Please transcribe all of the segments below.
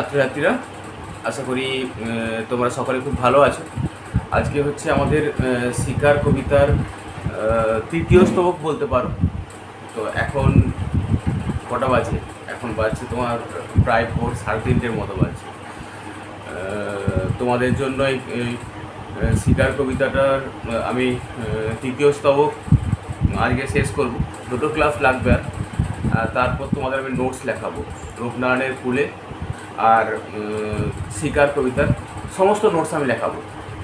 ছাত্রছাত্রীরা, আশা করি তোমরা সকলে খুব ভালো আছো। আজকে হচ্ছে আমাদের শিকার কবিতার তৃতীয় স্তবক বলতে পারো। তো এখন কটা বাজে? এখন বাজছে তোমার প্রায় ভোর সাড়ে তিনটের মতো বাজছে। তোমাদের জন্য এই শিকার কবিতাটার আমি তৃতীয় স্তবক আজকে শেষ করব। দুটো ক্লাস লাগবে আর তারপর তোমাদের আমি নোটস লেখাবো। রূপনারায়ণের ফুলে আর শিকার কবিতার সমস্ত নোটস আমি লেখাবো।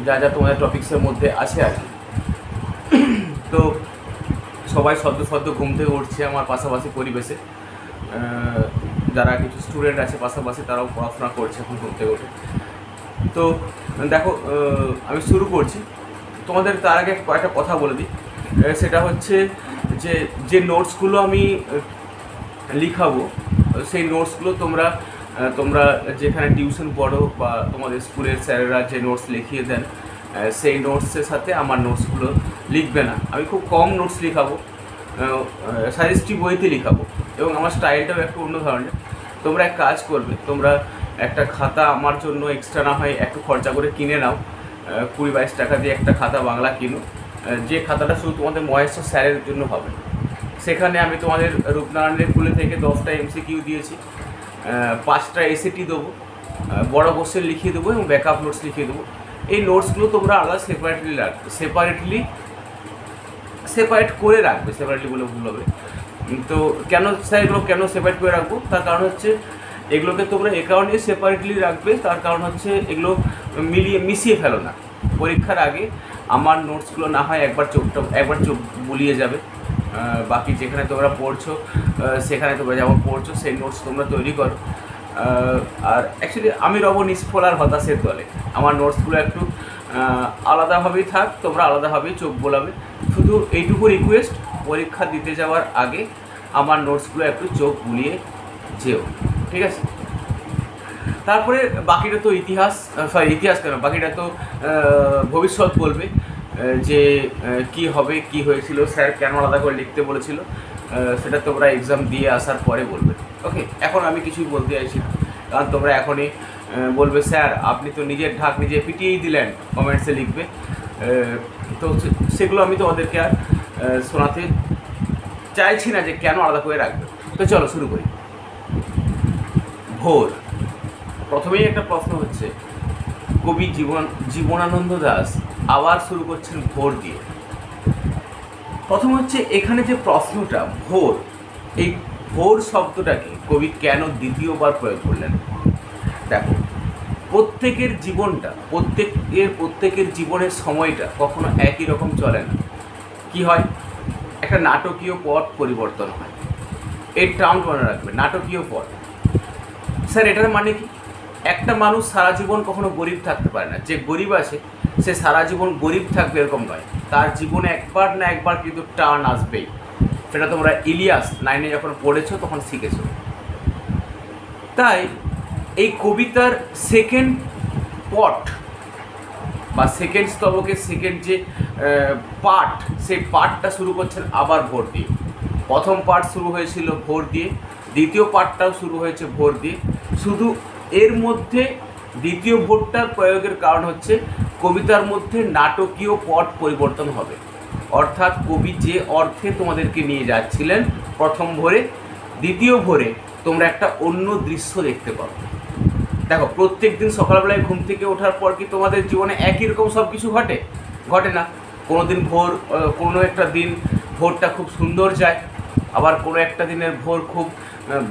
যা যা তোমাদের টপিক্সের মধ্যে আছে আর তো সবাই সদ্য সদ্য ঘুম থেকে উঠছে আমার পাশাপাশি পরিবেশে। যারা কিছু স্টুডেন্ট আছে পাশাপাশি তারাও পড়াশোনা করছে এখন ঘুম থেকে উঠে। তো দেখো আমি শুরু করছি। তোমাদের তার আগে কয়েকটা কথা বলে দিই। সেটা হচ্ছে যে যে নোটসগুলো আমি লিখাবো, সেই নোটসগুলো তোমরা তোমরা যেখানে টিউশন পড়ো বা তোমাদের স্কুলের স্যারেরা যে নোটস লিখিয়ে দেন সেই নোটসের সাথে আমার নোটসগুলো লিখবে না। আমি খুব কম নোটস লিখাবো সাজেস্টিভ বইতে লিখাবো এবং আমার স্টাইলটাও একটু অন্য ধরনের। তোমরা এক কাজ করবে, তোমরা একটা খাতা আমার জন্য এক্সট্রা না হয় একটু খরচা করে কিনে নাও কুড়ি বাইশ টাকা দিয়ে একটা খাতা বাংলা কিনো যে খাতাটা শুধু তোমাদের মহেশ্বর স্যারের জন্য হবে। সেখানে আমি তোমাদের রূপনারায়ণের স্কুলে থেকে দশটা এমসিকিউ দিয়েছি। পাঁচটা এসএটি দেবো বড় কোশ্চেন লিখিয়ে দেবো এবং ব্যাকআপ নোটস লিখিয়ে দেবো। এই নোটসগুলো তোমরা আলাদা সেপারেটলি রাখবে সেপারেটলি সেপারেট করে রাখবে সেপারেটলি বলে ভুল হবে। তো কেন স্যার এগুলো কেন সেপারেট করে রাখব? তার কারণ হচ্ছে এগুলোকে তোমরা এ কারণে সেপারেটলি রাখবে, তার কারণ হচ্ছে এগুলো মিলিয়ে, মিশিয়ে ফেলো না। পরীক্ষার আগে আমার নোটসগুলো না হয় একবার চোখটা, একবার চোখ বুলিয়ে যাবে। বাকি যেখানে তোমরা পড়ছো সেখানে তোমরা যেমন পড়ছো, সেই নোটস তোমরা তৈরি করো। আর অ্যাকচুয়ালি আমি রব নিষ্ফল আর হতাশের দলে। আমার নোটসগুলো একটু আলাদাভাবেই থাক, তোমরা আলাদাভাবেই চোখ বোলাবে। শুধু এইটুকু রিকোয়েস্ট পরীক্ষা দিতে যাওয়ার আগে আমার নোটসগুলো একটু চোখ বুলিয়ে যেও, ঠিক আছে? তারপরে বাকিটা তো ইতিহাস সরি ইতিহাস কেন? বাকিটা তো ভবিষ্যৎ বলবে। যে কি হবে, কি হয়েছিল, স্যার কেন আলাদা করে লিখতে বলেছিল সেটা তোমরা এক্সাম দিয়ে আসার পরে বলবে। ওকে এখন আমি কিছুই বলতে চাইছি না। কারণ তোমরা এখনই বলবে, স্যার, আপনি তো নিজের ঢাক নিজে পিটিয়েই দিলেন কমেন্টসে লিখবে। তো সেগুলো আমি তোমাদেরকে আর শোনাতে চাইছি না যে কেন আলাদা করে রাখবে। তো চলো শুরু করি। ভোর। প্রথমেই একটা প্রশ্ন হচ্ছে কবি জীবন, জীবনানন্দ দাস আবার শুরু করছেন ভোর দিয়ে। প্রথম হচ্ছে এখানে যে প্রশ্নটা, ভোর, এই ভোর শব্দটাকে কবি কেন দ্বিতীয়বার প্রয়োগ করলেন? দেখো, প্রত্যেকের জীবনটা প্রত্যেকের প্রত্যেকের জীবনের সময়টা কখনো একই রকম চলে না। কি হয়? একটা নাটকীয় পথ পরিবর্তন হয়। এর টার্ম মনে রাখবে, নাটকীয় পথ স্যার, এটার মানে কি? একটা মানুষ সারা জীবন কখনো গরিব থাকতে পারে না। যে গরিব আছে, সে সারা জীবন গরিব থাকবে এরকম নয়। তার জীবনে একবার না একবার কিন্তু টার্ন আসবেই। সেটা তোমরা ইলিয়াস নাইনে যখন পড়েছো তখন শিখেছো। তাই এই কবিতার সেকেন্ড পট বা সেকেন্ড স্তবকের সেকেন্ড যে পার্ট সেই পার্টটা শুরু করছেন আবার ভোর দিয়ে। প্রথম পার্ট শুরু হয়েছিল ভোর দিয়ে, দ্বিতীয় পার্টটাও শুরু হয়েছে ভোর দিয়ে। শুধু এর মধ্যে দ্বিতীয় ভোটটার প্রয়োগের কারণ হচ্ছে কবিতার মধ্যে নাটকীয় পট পরিবর্তন হবে। অর্থাৎ কবি যে অর্থে তোমাদেরকে নিয়ে যাচ্ছিলেন প্রথম ভোরে, দ্বিতীয় ভোরে তোমরা একটা অন্য দৃশ্য দেখতে পাবে। দেখো, প্রত্যেক দিন সকালবেলায় ঘুম থেকে ওঠার পর কি তোমাদের জীবনে একই রকম সব কিছু ঘটে? ঘটে না। কোনো দিন ভোর কোনো একটা দিন ভোরটা খুব সুন্দর যায়, আবার কোনো একটা দিনের ভোর খুব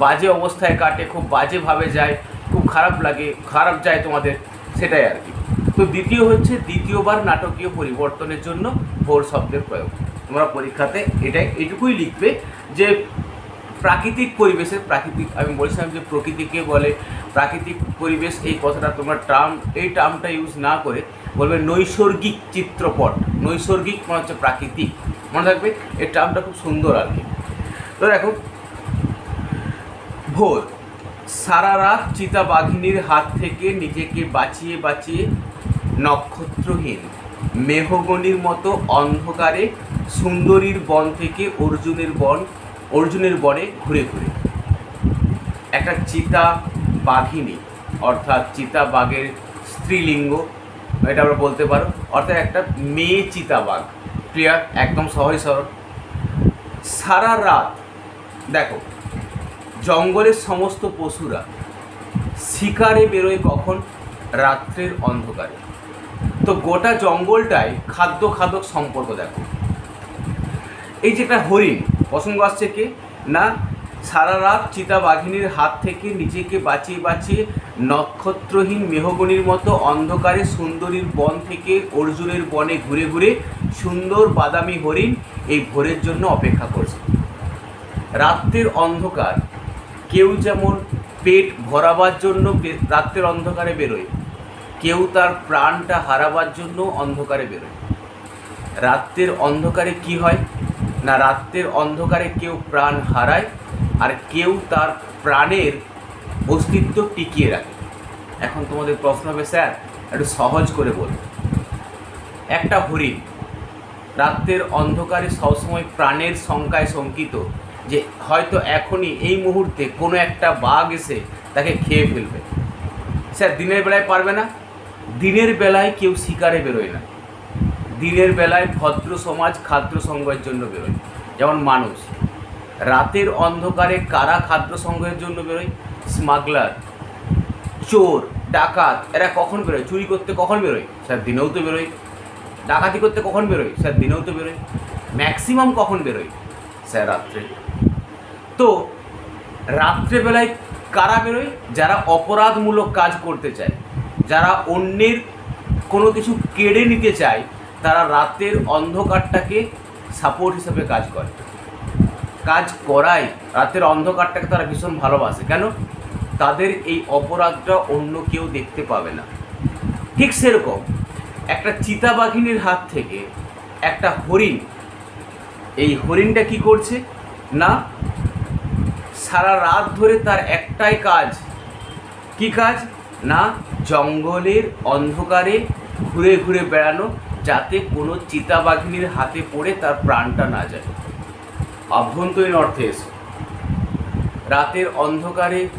বাজে অবস্থায় কাটে, খুব বাজেভাবে যায়। খুব খারাপ লাগে, খারাপ যায় তোমাদের, সেটাই আর কি। তো দ্বিতীয় হচ্ছে দ্বিতীয়বার নাটকীয় পরিবর্তনের জন্য ভোর শব্দের প্রয়োগ। তোমরা পরীক্ষাতে এটাই, এটুকুই লিখবে যে প্রাকৃতিক পরিবেশের, প্রাকৃতিক, আমি বলছিলাম যে প্রকৃতিকে বলে, প্রাকৃতিক পরিবেশ এই কথাটা তোমরা টার্ম এই টার্মটা ইউজ না করে বলবে নৈসর্গিক চিত্রপট। নৈসর্গিক মানে হচ্ছে প্রাকৃতিক। মনে থাকবে, এই টার্মটা খুব সুন্দর আর কি। তো দেখো, ভোর। সারা রাত চিতা বাঘিনীর হাত থেকে নিজেকে বাঁচিয়ে বাঁচিয়ে নক্ষত্রহীন, মেহগনির মতো অন্ধকারে সুন্দরীর বন থেকে অর্জুনের বন, অর্জুনের বনে ঘুরে ঘুরে। একটা চিতা বাঘিনী, অর্থাৎ চিতাবাঘের স্ত্রীলিঙ্গ, এটা আমরা বলতে পারো, অর্থাৎ একটা মেয়ে চিতাবাঘ ক্লিয়ার একদম সহজ সরল সারা রাত, দেখো জঙ্গলের সমস্ত পশুরা শিকারে বেরোয় কখন? রাত্রের অন্ধকারে। তো গোটা জঙ্গলটাই খাদ্য খাদক সম্পর্ক দেখো। এই যে একটা হরিণ প্রসঙ্গ আসছে কে? না, সারা রাত চিতাবাঘিনীর হাত থেকে নিজেকে বাঁচিয়ে বাঁচিয়ে নক্ষত্রহীন মেহগনির মতো অন্ধকারে সুন্দরীর বন থেকে অর্জুনের বনে ঘুরে ঘুরে সুন্দর বাদামি হরিণ এই ভোরের জন্য অপেক্ষা করছে। রাত্রের অন্ধকার কেউ যেমন পেট ভরাবার জন্য রাত্রের অন্ধকারে বেরোয়, কেউ তার প্রাণটা হারাবার জন্য অন্ধকারে বেরোয়। রাত্রের অন্ধকারে কি হয়? না, রাত্রের অন্ধকারে কেউ প্রাণ হারায় আর কেউ তার প্রাণের অস্তিত্ব টিকিয়ে রাখে। এখন তোমাদের প্রশ্ন হবে, স্যার, একটু সহজ করে বলুন। একটা হরিণ রাত্রের অন্ধকারে সবসময় প্রাণের শঙ্কায় শঙ্কিত যে হয়তো এখনই এই মুহূর্তে কোনো একটা বাঘ এসে তাকে খেয়ে ফেলবে। স্যার, দিনের বেলায় পারবে না, দিনের বেলায় কেউ শিকারে বেরোয় না। দিনের বেলায় ভদ্র সমাজ, খাদ্য সংগ্রহের জন্য বেরোয় যেমন মানুষ, রাতের অন্ধকারে কারা খাদ্য সংগ্রহের জন্য বেরোয়? স্মাগলার, চোর, ডাকাত, এরা কখন বেরোয়? চুরি করতে কখন বেরোয়? স্যার, দিনেও তো বেরোয়। ডাকাতি করতে কখন বেরোয়? স্যার, দিনেও তো বেরোয়। ম্যাক্সিমাম কখন বেরোয়? স্যার, রাত্রে। তো, রাত্রেবেলায় কারা বেরোয়? যারা অপরাধমূলক কাজ করতে চায়। যারা অন্যের কোনো কিছু কেড়ে নিতে চায়, তারা রাতের অন্ধকারটাকে সাপোর্ট হিসেবে কাজ করে। কাজ করায়, রাতের অন্ধকারটাকে তারা ভীষণ ভালোবাসে। কেন? তাদের এই অপরাধটা অন্য কেউ দেখতে পাবে না। ঠিক সেরকম একটা চিতাবাঘিনীর হাত থেকে একটা হরিণ এই হরিণটা কি করছে? না, সারা রাত ধরে তার একটাই কাজ। কি কাজ? না, জঙ্গলের অন্ধকারে ঘুরে ঘুরে বেড়ানো, যাতে কোনো চিতাবাঘিনীর হাতে পড়ে তার প্রাণটা না যায়। অভ্যন্তরীণ অর্থে এসো। রাতের অন্ধকারে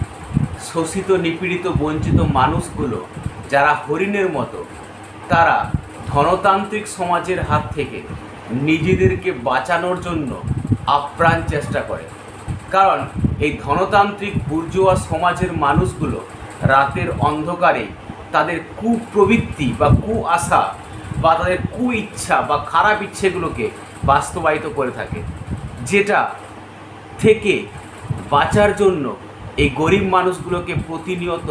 শোষিত, নিপীড়িত, বঞ্চিত মানুষগুলো, যারা হরিণের মতো, তারা ধনতান্ত্রিক সমাজের হাত থেকে নিজেদেরকে বাঁচানোর জন্য আপ্রাণ চেষ্টা করে। কারণ এই ধনতান্ত্রিক বুর্জোয়া সমাজের মানুষগুলো রাতের অন্ধকারে তাদের কুপ্রবৃত্তি বা কু আশা বা তাদের কু ইচ্ছা বা খারাপ ইচ্ছেগুলোকে বাস্তবায়িত করে থাকে, যেটা থেকে বাঁচার জন্য এই গরিব মানুষগুলোকে প্রতিনিয়ত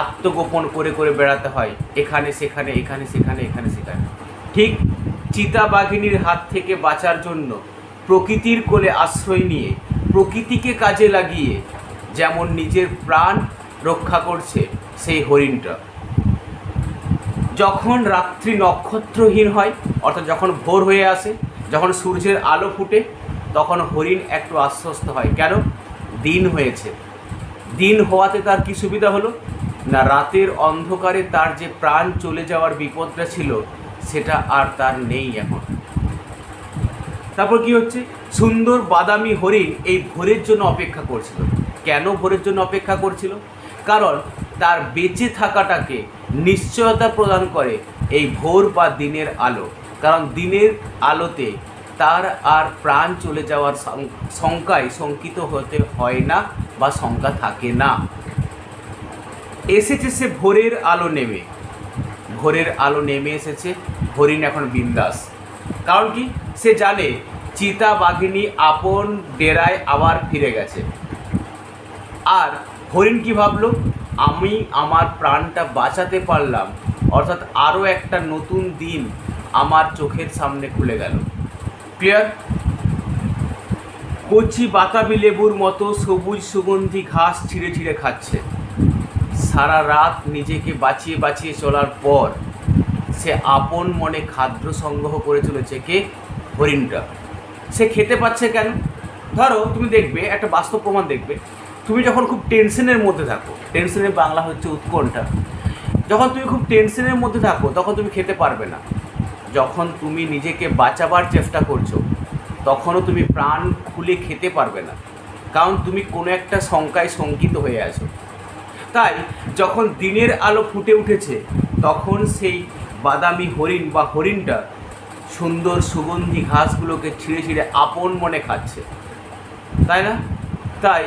আত্মগোপন করে করে বেড়াতে হয়, এখানে, সেখানে এখানে সেখানে এখানে, সেখানে। ঠিক চিতাবাঘিনীর হাত থেকে বাঁচার জন্য প্রকৃতির কোলে আশ্রয় নিয়ে, প্রকৃতিকে কাজে লাগিয়ে যেমন নিজের প্রাণ রক্ষা করছে সেই হরিণটা। যখন রাত্রি নক্ষত্রহীন হয়, অর্থাৎ যখন ভোর হয়ে আসে, যখন সূর্যের আলো ফুটে, তখন হরিণ একটু আশ্বস্ত হয়। কেন? দিন হয়েছে। দিন হওয়াতে তার কি সুবিধা হলো? না, রাতের অন্ধকারে তার যে প্রাণ চলে যাওয়ার বিপদটা ছিল সেটা আর তার নেই এখন। তারপর কি হচ্ছে? সুন্দর বাদামি হরিণ এই ভোরের জন্য অপেক্ষা করছিল। কেন ভোরের জন্য অপেক্ষা করছিল? কারণ তার বেঁচে থাকাটাকে নিশ্চয়তা প্রদান করে এই ভোর বা দিনের আলো। কারণ দিনের আলোতে তার আর প্রাণ চলে যাওয়ার শঙ্কায় শঙ্কিত হতে হয় না বা শঙ্কা থাকে না। এসেছে সে ভোরের আলো নেমে। ভোরের আলো নেমে এসেছে। হরিণ এখন বিন্দাস। কারণ কি? সে জানে, চিতা বাঘিনী আপন ডেরায় আবার ফিরে গেছে। আর হরিণ কি ভাবলো? আমি আমার প্রাণটা বাঁচাতে পারলাম। অর্থাৎ আরও একটা নতুন দিন আমার চোখের সামনে খুলে গেল। ক্লিয়ার? কচি বাতাবি লেবুর মতো সবুজ সুগন্ধি ঘাস ছিঁড়ে ছিঁড়ে খাচ্ছে। সারা রাত নিজেকে বাঁচিয়ে বাঁচিয়ে চলার পর সে আপন মনে খাদ্য সংগ্রহ করে চলেছে কে? হরিণটা। সে খেতে পাচ্ছে কেন? ধরো তুমি দেখবে, একটা বাস্তব প্রমাণ দেখবে। তুমি যখন খুব টেনশনের মধ্যে থাকো টেনশনের বাংলা হচ্ছে উৎকণ্ঠা। যখন তুমি খুব টেনশনের মধ্যে থাকো, তখন তুমি খেতে পারবে না। যখন তুমি নিজেকে বাঁচাবার চেষ্টা করছ, তখনও তুমি প্রাণ খুলে খেতে পারবে না। কারণ তুমি কোনো একটা শঙ্কায় শঙ্কিত হয়ে আছো। তাই যখন দিনের আলো ফুটে উঠেছে, তখন সেই বাদামি হরিণ বা হরিণটা সুন্দর সুগন্ধি ঘাসগুলোকে ছিঁড়ে ছিঁড়ে আপন মনে খাচ্ছে। তাই না? তাই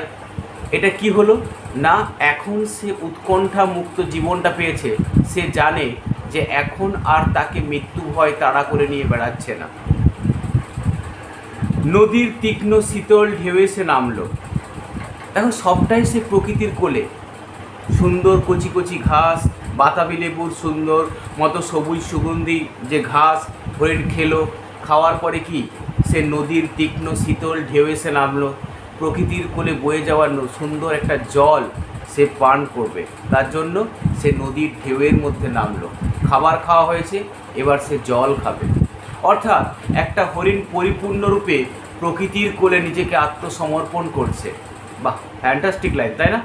এটা কি হলো? না, এখন সে উৎকণ্ঠা মুক্ত জীবনটা পেয়েছে। সে জানে যে এখন আর তাকে মৃত্যু ভয় তাড়া করে নিয়ে বেড়াচ্ছে না। নদীর তীক্ষ্ণ শীতল ঢেউ এসে নামলো। এখন সবটাই সে প্রকৃতির কোলে। সুন্দর কচি কচি ঘাস, বাতাবি লেবুর সুন্দর মতো সবুজ সুগন্ধি যে ঘাস হরিণ খেলো। খাওয়ার পরে কি? সে নদীর তীক্ষ্ণ শীতল ঢেউ এসে নামলো। প্রকৃতির কোলে বয়ে যাওয়ার সুন্দর একটা জল সে পান করবে। তার জন্য সে নদীর ঢেউয়ের মধ্যে নামলো। খাবার খাওয়া হয়েছে, এবার সে জল খাবে। অর্থাৎ একটা হরিণ পরিপূর্ণরূপে প্রকৃতির কোলে নিজেকে আত্মসমর্পণ করছে। বাহ ফ্যান্টাস্টিক লাইফ তাই না?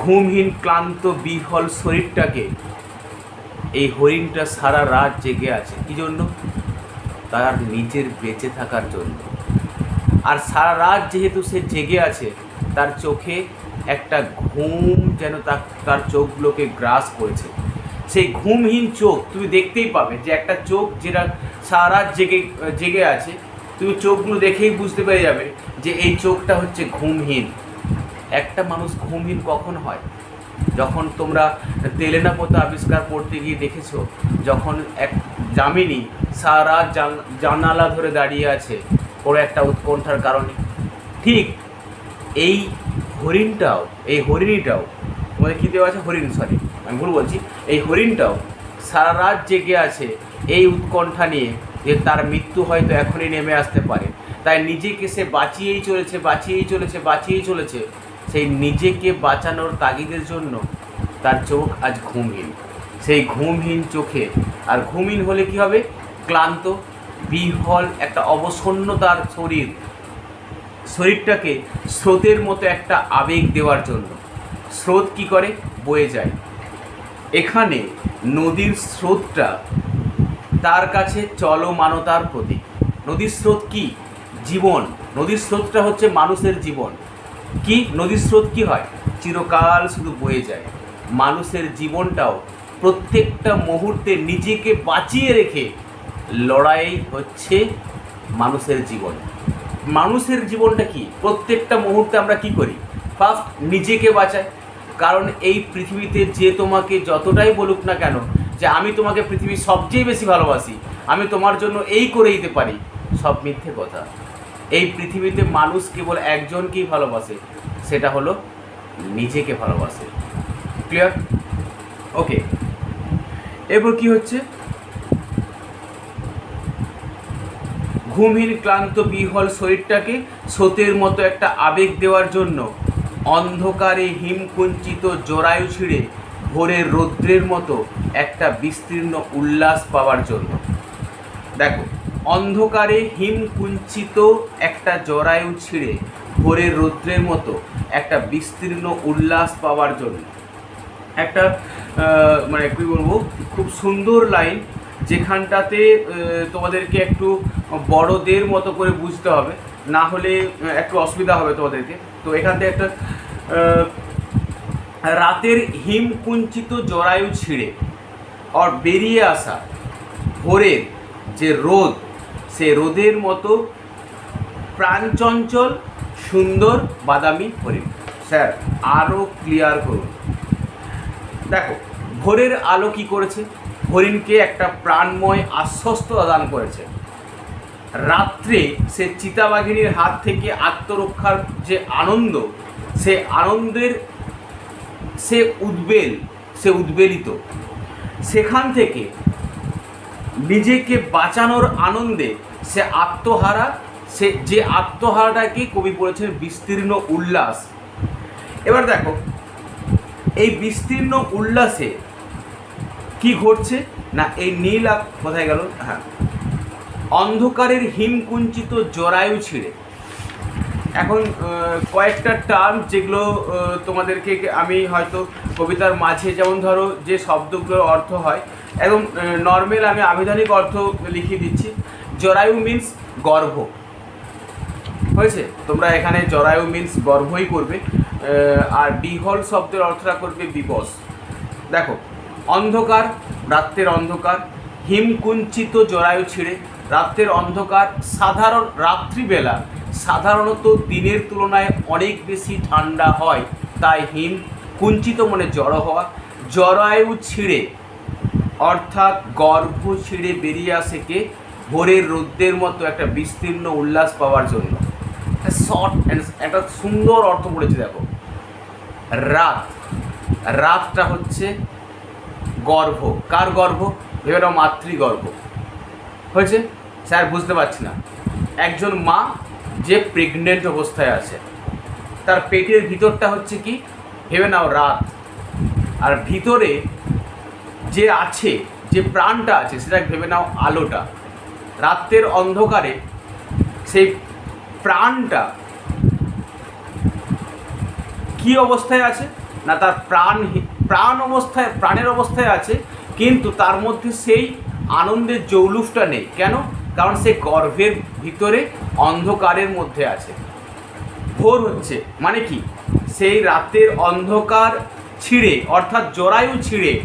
ঘুমহীন, ক্লান্ত বিহল শরীরটাকে এই হরিণটা সারা রাত জেগে আছে। কি জন্য? তার নিজের বেঁচে থাকার জন্য। আর সারা রাত যেহেতু সে জেগে আছে, তার চোখে একটা ঘুম যেন তার চোখগুলোকে গ্রাস করেছে। সেই ঘুমহীন চোখ, তুমি দেখতেই পাবে যে একটা চোখ যেটা সারা রাত জেগে জেগে আছে, তুমি চোখগুলো দেখেই বুঝতে পেরে যাবে যে এই চোখটা হচ্ছে ঘুমহীন। একটা মানুষ ঘুমহীন কখন হয়? যখন তোমরা তেলেনা পোতা আবিষ্কার করতে গিয়ে দেখেছ, যখন এক জামিনী সারা জান- জানালা ধরে দাঁড়িয়ে আছে কোনো একটা উৎকণ্ঠার কারণে। ঠিক এই হরিণটাও, এই হরিণীটাও, তোমাদের কী দেওয়া আছে? হরিণ সরি আমি ভুল বলছি। এই হরিণটাও সারা রাত জেগে আছে এই উৎকণ্ঠা নিয়ে যে তার মৃত্যু হয়তো এখনই নেমে আসতে পারে। তাই নিজেকে সে বাঁচিয়েই চলেছে বাঁচিয়েই চলেছে বাঁচিয়েই চলেছে। সেই নিজেকে বাঁচানোর তাগিদের জন্য তার চোখ আজ ঘুমহীন। সেই ঘুমহীন চোখে। আর ঘুমহীন হলে কি হবে? ক্লান্ত বিহল একটা অবসন্নতার শরীর। শরীরটাকে স্রোতের মতো একটা আবেগ দেওয়ার জন্য। স্রোত কি করে? বয়ে যায়। এখানে নদীর স্রোতটা তার কাছে চলমানতার প্রতীক। নদীর স্রোত কি? জীবন। নদীর স্রোতটা হচ্ছে মানুষের জীবন। কি? নদীর স্রোত কি হয়? চিরকাল শুধু বয়ে যায়। মানুষের জীবনটাও প্রত্যেকটা মুহূর্তে নিজেকে বাঁচিয়ে রেখে লড়াই হচ্ছে মানুষের জীবন। মানুষের জীবনটা কি? প্রত্যেকটা মুহূর্তে আমরা কি করি? ফার্স্ট, নিজেকে বাঁচাই। কারণ এই পৃথিবীতে যে তোমাকে যতটাই বলুক না কেন, যে আমি তোমাকে পৃথিবীর সবচেয়ে বেশি ভালোবাসি, আমি তোমার জন্য এই করে দিতে পারি, সব মিথ্যে কথা। এই পৃথিবীতে মানুষ কেবল একজনকেই ভালোবাসে, সেটা হলো নিজেকে ভালোবাসে। ক্লিয়ার ওকে এরপর কি হচ্ছে? ঘুমহীন, ক্লান্ত বিহল শরীরটাকে স্রোতের মতো একটা আবেগ দেওয়ার জন্য অন্ধকারে হিমকুঞ্চিত জরায়ু ছিঁড়ে ভোরের রৌদ্রের মতো একটা বিস্তীর্ণ উল্লাস পাওয়ার জন্য। দেখো অন্ধকারে হিমকুঞ্চিত একটা জরায়ু ছিঁড়ে ভোরের রৌদ্রের মতো একটা বিস্তীর্ণ উল্লাস পাওয়ার জন্য। একটা মানে কী বলব, খুব সুন্দর লাইন যেখানটাতে তোমাদেরকে একটু বড়দের মতো করে বুঝতে হবে। না হলে একটু অসুবিধা হবে তোমাদেরকে। তো এখান থেকে একটা রাতের হিমকুঞ্চিত জরায়ু ছিঁড়ে, আর বেরিয়ে আসা ভোরের যে রোদ সে রোদের মতো প্রাণচঞ্চল, সুন্দর, বাদামি হরিণ। স্যার আরও ক্লিয়ার করুন। দেখো, ভোরের আলো কি করেছে? হরিণকে একটা প্রাণময় আশ্বস্ত দান করেছে। রাত্রে সে চিতাবাঘিনীর হাত থেকে আত্মরক্ষার যে আনন্দ, সে আনন্দের, সে উদ্বেল, সে উদ্বেলিত। সেখান থেকে নিজেকে বাঁচানোর আনন্দে সে আত্মহারা, সে যে আত্মহারাটাকে কবি বলেছেন বিস্তীর্ণ উল্লাস। এবার দেখো, এই বিস্তীর্ণ উল্লাসে কি ঘটছে? না, এই নীল আক কোথায় গেল? হ্যাঁ। অন্ধকারের হিমকুঞ্চিত জরায়ু ছিঁড়ে। এখন কয়েকটা টার্ম যেগুলো তোমাদেরকে আমি হয়তো কবিতার মাঝে, যেমন ধরো যে শব্দগুলোর অর্থ হয় একদম নর্মাল আমি আবিধানিক অর্থ লিখিয়ে দিচ্ছি। জরায়ু মিন্স গর্ভ। হয়েছে? তোমরা এখানে জরায়ু মিন্স গর্ভই করবে আর বিহল শব্দের অর্থটা করবে বিবশ দেখো, অন্ধকার, রাত্রের অন্ধকার, হিমকুঞ্চিত জরায়ু ছিঁড়ে, রাত্রের অন্ধকার, সাধারণ, রাত্রিবেলা, সাধারণত দিনের তুলনায় অনেক বেশি ঠান্ডা হয়, তাই হিম কুঞ্চিত মানে জড়ো হওয়া, জরায়ু ছিঁড়ে, অর্থাৎ গর্ভ ছিঁড়ে বেরিয়ে আসে কে? ভোরের রোদ্রের মতো একটা বিস্তীর্ণ উল্লাস পাওয়ার জন্য। শর্ট একটা সুন্দর অর্থ বলেছে দেখো। রাত। রাতটা হচ্ছে গর্ভ। কার গর্ভ? ভেবে নাও, মাতৃগর্ভ। হয়েছে? স্যার, বুঝতে পারছি না। একজন মা যে প্রেগনেন্ট অবস্থায় আছে, তার পেটের ভিতরটা হচ্ছে কি? ভেবে নাও, রাত। আর ভিতরে যে আছে, যে প্রাণটা আছে, সেটা ভেবে নাও, আলোটা। রাত্রের অন্ধকারে সেই প্রাণটা কি অবস্থায় আছে? না, তার প্রাণ প্রাণ অবস্থায়, প্রাণের অবস্থায় আছে, কিন্তু তার মধ্যে সেই আনন্দের জৌলুফটা নেই। কেন? কারণ সে গর্ভের ভিতরে অন্ধকারের মধ্যে আছে। ভোর হচ্ছে। মানে কি? সেই রাতের অন্ধকার ছিঁড়ে, অর্থাৎ জরায়ু ছিঁড়ে,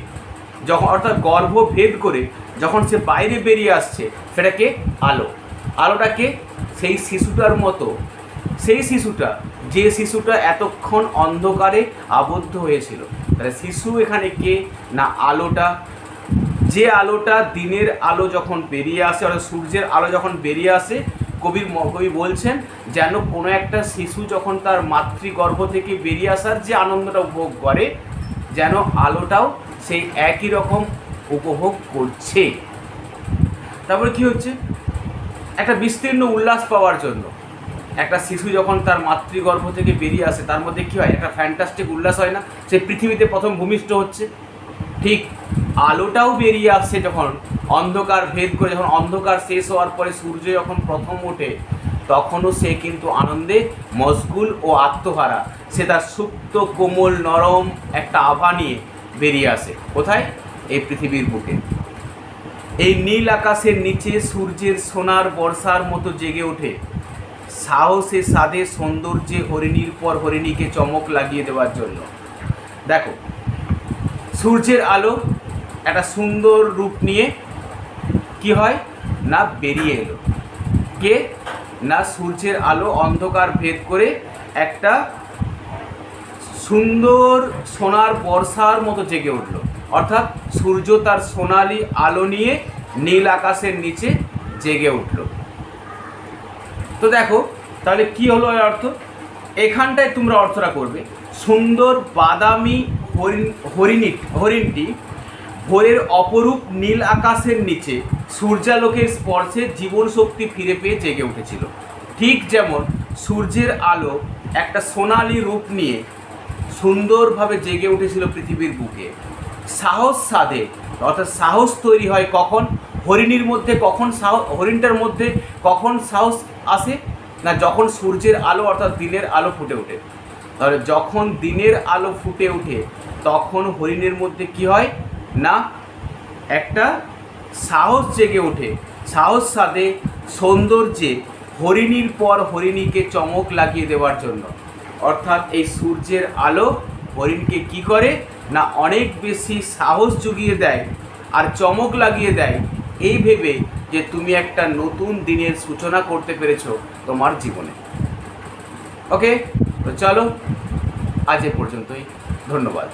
যখন, অর্থাৎ গর্ভ ভেদ করে যখন সে বাইরে বেরিয়ে আসছে, সেটাকে আলো। আলোটাকে সেই শিশুটার মতো, সেই শিশুটা, যে শিশুটা এতক্ষণ অন্ধকারে আবদ্ধ হয়েছিল, তাহলে শিশু এখানে কে? না, আলোটা। যে আলোটা দিনের আলো যখন বেরিয়ে আসে, অর্থাৎ সূর্যের আলো যখন বেরিয়ে আসে কবির কবি বলছেন, যেন কোনো একটা শিশু যখন তার মাতৃগর্ভ থেকে বেরিয়ে আসার যে আনন্দটা উপভোগ করে, যেন আলোটাও সেই একই রকম উপভোগ করছে। তারপরে কি হচ্ছে? একটা বিস্তীর্ণ উল্লাস পাওয়ার জন্য। একটা শিশু যখন তার মাতৃগর্ভ থেকে বেরিয়ে আসে, তার মধ্যে কী হয়? একটা ফ্যান্টাস্টিক উল্লাস হয় না? সে পৃথিবীতে প্রথম ভূমিষ্ঠ হচ্ছে। ঠিক আলোটাও বেরিয়ে আসছে যখন অন্ধকার ভেদ করে, যখন অন্ধকার শেষ হওয়ার পরে সূর্য যখন প্রথম ওঠে, তখনও সে কিন্তু আনন্দে মশগুল ও আত্মহারা। সে তার সুপ্ত, কোমল, নরম একটা আভা নিয়ে বেরিয়ে আসে। কোথায়? এই পৃথিবীর বুকে। এই নীল আকাশের নিচে সূর্যের সোনার বর্ষার মতো জেগে ওঠে। সাহসে সাদে সৌন্দর্যে হরিণীর পর হরিণীকে চমক লাগিয়ে দেওয়ার জন্য। দেখো, সূর্যের আলো একটা সুন্দর রূপ নিয়ে কি হয়? না বেরিয়ে এলো। কে? না সূর্যের আলো অন্ধকার ভেদ করে একটা সুন্দর সোনার বর্ষার মতো জেগে উঠল। অর্থাৎ সূর্য তার সোনালি আলো নিয়ে নীল আকাশের নিচে জেগে উঠল। তো দেখো, তাহলে কি হলো এর অর্থ? এখানটায় তোমরা অর্থটা করবে। সুন্দর বাদামি হরিণ, হরিণী, হরিণটি ভোরের অপরূপ নীল আকাশের নিচে সূর্যালোকের স্পর্শে জীবন শক্তি ফিরে পেয়ে জেগে উঠেছিল। ঠিক যেমন সূর্যের আলো একটা সোনালি রূপ নিয়ে সুন্দরভাবে জেগে উঠেছিল পৃথিবীর বুকে। সাহস সাধে, অর্থাৎ সাহস তৈরি হয় কখন? হরিণীর মধ্যে কখন সাহস, হরিণটার মধ্যে কখন সাহস আসে? না যখন সূর্যের আলো, অর্থাৎ দিনের আলো ফুটে ওঠে? তাহলে যখন দিনের আলো ফুটে ওঠে, তখন হরিণের মধ্যে কি হয়? না, একটা সাহস জেগে ওঠে। সাহস সাথে সৌন্দর্যে, হরিণীর পর হরিণীকে চমক লাগিয়ে দেওয়ার জন্য। অর্থাৎ এই সূর্যের আলো হরিণকে কি করে? না অনেক বেশি সাহস জুগিয়ে দেয় আর চমক লাগিয়ে দেয়। এই ভেবে যে তুমি একটা নতুন দিনের সূচনা করতে পেরেছ তোমার জীবনে। ওকে তো চলো, আজ এ পর্যন্তই। ধন্যবাদ।